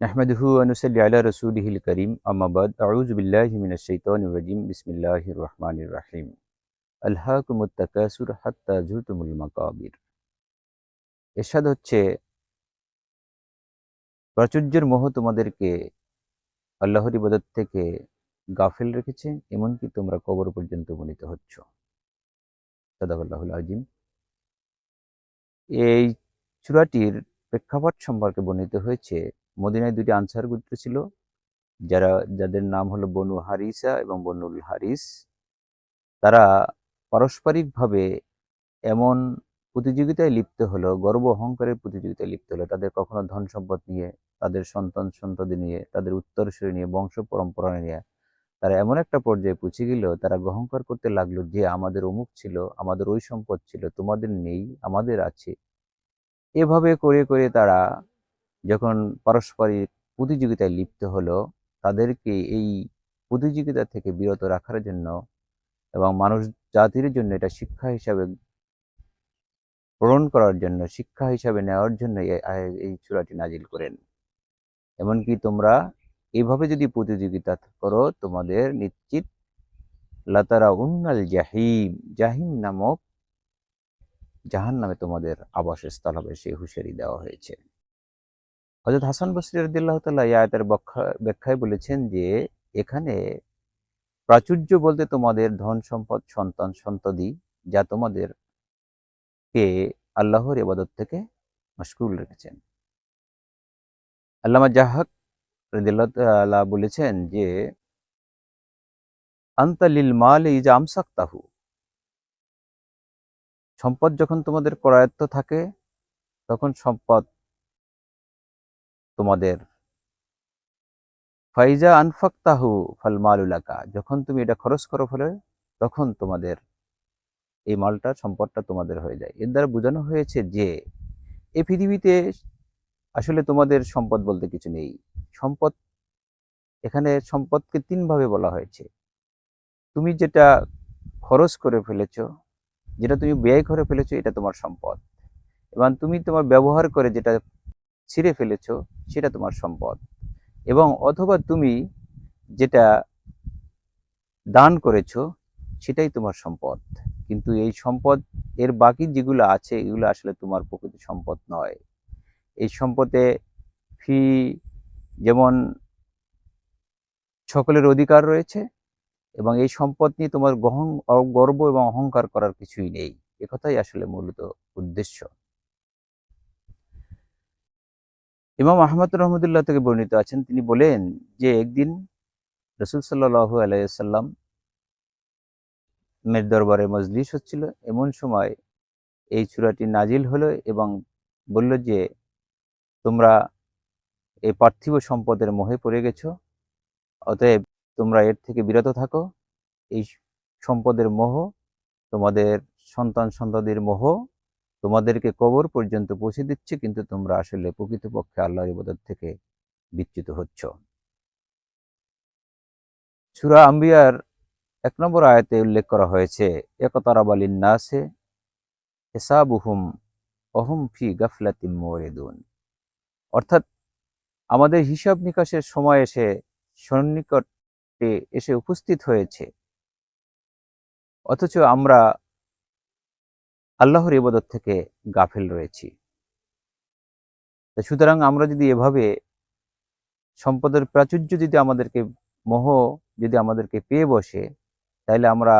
নাহমাদহু আনুসাল্লি আল্লাহ من الشيطان الرجيم. بسم الله الرحمن الرحيم. الهاكم التكاثر حتى زرتم المقابر. এরশাদ হচ্ছে, প্রাচুর্যের মোহ তোমাদেরকে আল্লাহর ইবাদত থেকে গাফিল রেখেছে, এমনকি তোমরা কবর পর্যন্ত বলিত হচ্ছ। সাদাকুল্লাহুল আজিম এই চূড়াটির প্রেক্ষাপট সম্পর্কে বর্ণিত হয়েছে মদিনায় দুটি আনসার গোত্র ছিল। যারা, যাদের নাম হলো বনু হারিসা এবং বনুল হারিস। তারা পারস্পরিকভাবে এমন প্রতিযোগিতায় লিপ্ত হলো, গর্ব অহংকারের প্রতিযোগিতায় লিপ্ত হলো। তাদের কখনো ধন সম্পদ নিয়ে, তাদের সন্তান সন্ততি নিয়ে, তাদের উত্তরসূরি নিয়ে, বংশ পরম্পরা নিয়ে তারা এমন একটা পর্যায়ে পৌঁছে গেল, তারা অহংকার করতে লাগল যে আমাদের অমুক ছিল, আমাদের ওই সম্পদ ছিল, তোমাদের নেই, আমাদের আছে। এভাবে করে করে তারা যখন পারস্পরিক প্রতিযোগিতায় লিপ্ত হলো, তাদেরকে এই প্রতিযোগিতা থেকে বিরত রাখার জন্য এবং মানুষ জাতির জন্য এটা শিক্ষা হিসাবে গ্রহণ করার জন্য, শিক্ষা হিসাবে নেওয়ার জন্য এই চূড়াটি নাজিল করেন। এমনকি তোমরা এইভাবে যদি প্রতিযোগিতা করো, তোমাদের নিশ্চিত লাতারা উন্নাল জাহিম জাহিম নামক জাহান নামে তোমাদের আবাসস্থল হবে, সেই হুঁশিয়ারি দেওয়া হয়েছে। হজরত হাসান বসরি রদিল্লাহ তাল্লাহ আয়াতের ব্যাখ্যা- ব্যাখ্যায় বলেছেন যে এখানে প্রাচুর্য বলতে তোমাদের ধন সম্পদ, সন্তান সন্ততি, যা তোমাদের কে আল্লাহর এবাদত থেকে মশকুল রেখেছেন। আল্লামা জাহাক রদিল্লাহ বলেছেন যে আন্তালিল মাল ইজা আমসাক্তাহু। সম্পদ যখন তোমাদের করায়ত্ত থাকে, তখন সম্পদ তোমাদের। ফাইজা আনফাক্তাহু ফাল মালুলাকা যখন তুমি এটা খরচ করো ফলে তখন তোমাদের এই মালটা, সম্পদটা তোমাদের হয়ে যায়। এর দ্বারা বোঝানো হয়েছে যে এই পৃথিবীতে আসলে তোমাদের সম্পদ বলতে কিছু নেই। সম্পদ, এখানে সম্পদকে তিনভাবে বলা হয়েছে। তুমি যেটা খরচ করে ফেলেছো, যেটা তুমি ব্যয় করে ফেলেছো, এটা তোমার সম্পদ। এবং তুমি তোমার ব্যবহার করে যেটা ছিঁড়ে ফেলেছো, সেটা তোমার সম্পদ। এবং অথবা তুমি যেটা দান করেছ, সেটাই তোমার সম্পদ। কিন্তু এই সম্পদ, এর বাকি যেগুলো আছে, এগুলো আসলে তোমার প্রকৃত সম্পদ নয়। এই সম্পদে ফি, যেমন সকলের অধিকার রয়েছে, এবং এই সম্পদ নিয়ে তোমার গহন গর্ব এবং অহংকার করার কিছুই নেই। একথাই আসলে মূলত উদ্দেশ্য। ইমাম আহমদ রহমদুল্লাহ থেকে বর্ণিত আছেন। তিনি বলেন যে একদিন রসুল সাল্লাহ আলাইসাল্লাম মের দরবারে মজলিস হচ্ছিল। এমন সময় এই চূড়াটি নাজিল হলো এবং বলল যে, তোমরা এই পার্থিব সম্পদের মোহে পড়ে গেছো, অতএব তোমরা এর থেকে বিরত থাকো। এই সম্পদের মোহ তোমাদের সন্তান সন্ততির মোহ তোমাদেরকে কবর পর্যন্ত পৌঁছে দিচ্ছে, কিন্তু তোমরা আসলে প্রকৃতপক্ষে আল্লাহর ইবাদত থেকে বিচ্যুত হচ্ছ। সুরা আম্বিয়ার এক নম্বর আয়াতে উল্লেখ করা হয়েছে একতারাবালিন নাসে হেসাবুহুম অহম ফি গাফলাতিন মোরেদুন অর্থাৎ আমাদের হিসাব নিকাশের সময় এসে সন্নিকটে এসে উপস্থিত হয়েছে। অথচ আমরা আল্লাহর ইবাদত থেকে গাফেল রয়েছি। সুতরাং আমরা যদি এভাবে সম্পদের প্রাচুর্য যদি আমাদেরকে, মোহ যদি আমাদেরকে পেয়ে বসে তাহলে আমরা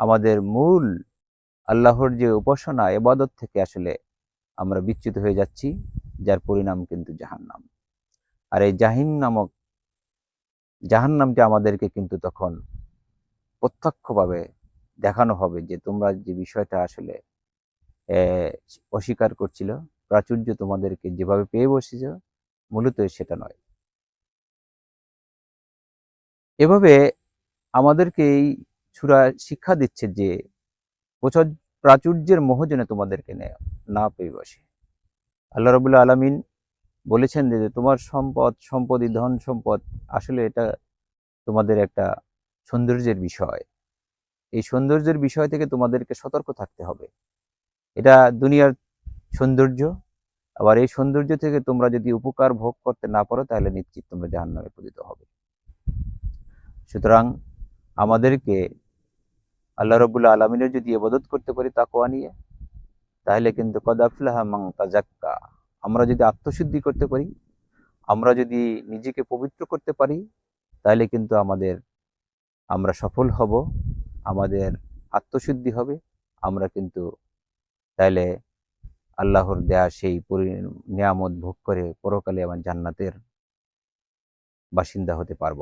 আমাদের মূল আল্লাহর যে উপাসনা এবাদত থেকে আসলে আমরা বিচ্যুত হয়ে যাচ্ছি, যার পরিণাম কিন্তু জাহান্নাম। আর এই জাহিন নামক জাহান্নামটি আমাদেরকে কিন্তু তখন প্রত্যক্ষভাবে দেখানো হবে যে তোমরা যে বিষয়টা আসলে অস্বীকার করছিল, প্রাচুর্য তোমাদেরকে যেভাবে পেয়ে বসেছ, মূলত সেটা নয়। এভাবে আমাদেরকে এই সুরা শিক্ষা দিচ্ছে যে, প্রচুর- প্রাচুর্যের মোহ যেন তোমাদেরকে না পেয়ে বসে। আল্লাহ রবুল্লা আলমিন বলেছেন যে, তোমার সম্পদ সম্পত্তি ধন সম্পদ, আসলে এটা তোমাদের একটা সৌন্দর্যের বিষয়। এই সৌন্দর্যের বিষয় থেকে তোমাদেরকে সতর্ক থাকতে হবে। এটা দুনিয়ার সৌন্দর্য। আবার এই সৌন্দর্য থেকে তোমরা যদি উপকার ভোগ করতে না পারো, তাহলে নিশ্চিত তোমরা জাহান্নামে পতিত হবে। সুতরাং আমাদেরকে আল্লাহ রবুল্লা আলমিনের যদি এবাদত করতে পারি তাকোয়া নিয়ে, তাহলে কিন্তু কদাফলাহা মাং তাজাক্কা আমরা যদি আত্মশুদ্ধি করতে পারি, আমরা যদি নিজেকে পবিত্র করতে পারি, তাহলে কিন্তু আমাদের, আমরা সফল হব, আমাদের আত্মশুদ্ধি হবে, আমরা কিন্তু তাহলে আল্লাহর দেয়া সেই নিয়ামত ভোগ করে পরকালে আমার জান্নাতের বাসিন্দা হতে পারব।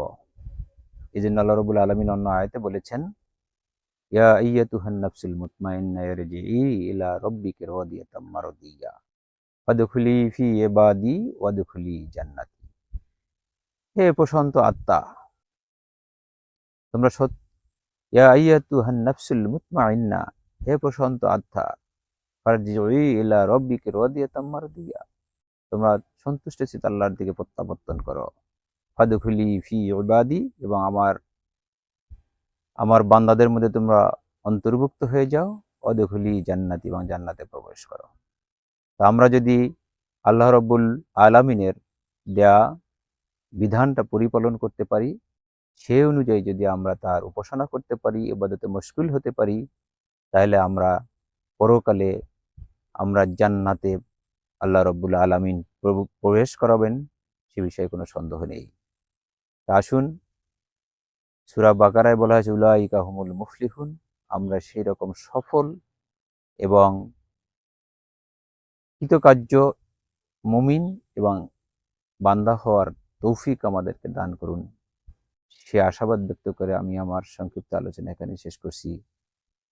এই জন্য আল্লাহ রবুল আলমিন অন্য আয়তে বলেছেন, ইয়া নাফসুল ইলা রাব্বিকি রাদিয়াতাম মারদিয়া ওয়াদখুলি ফি ইবাদি ওয়াদখুলি জান্নাতি। হে প্রশান্ত আত্মা, তোমরা সত ইয়া আইয়াতুহান নাফসুল মুতমাইন্না, হে প্রশান্ত আত্মা তোমরা সন্তুষ্ট চিত আল্লাহর দিকে প্রত্যাবর্তন করো। ফাদখুলি ফি ইবাদি এবং আমার আমার বান্দাদের মধ্যে তোমরা অন্তর্ভুক্ত হয়ে যাও। অদখলি জান্নাতি এবং জান্নাতে প্রবেশ করো। তা আমরা যদি আল্লাহ রব্বুল আলামিনের দেয়া বিধানটা পরিপালন করতে পারি, সে অনুযায়ী যদি আমরা তার উপাসনা করতে পারি এবাদতে মুশকিল হতে পারি, তাহলে আমরা পরকালে আমরা জান্নাতে আল্লাহ রব্বুল আলামিন প্রবেশ করাবেন, সে বিষয়ে কোনো সন্দেহ নেই। তা আসুন, সুরা বাকারায় বলা হয়েছে, উলাইকা হুমুল মুফলিহুন, আমরা সেই রকম সফল এবং কৃতকার্য মুমিন এবং বান্দা হওয়ার তৌফিক আমাদেরকে দান করুন। সে আশাবাদ ব্যক্ত করে আমি আমার সংক্ষিপ্ত আলোচনা এখানে শেষ করছি।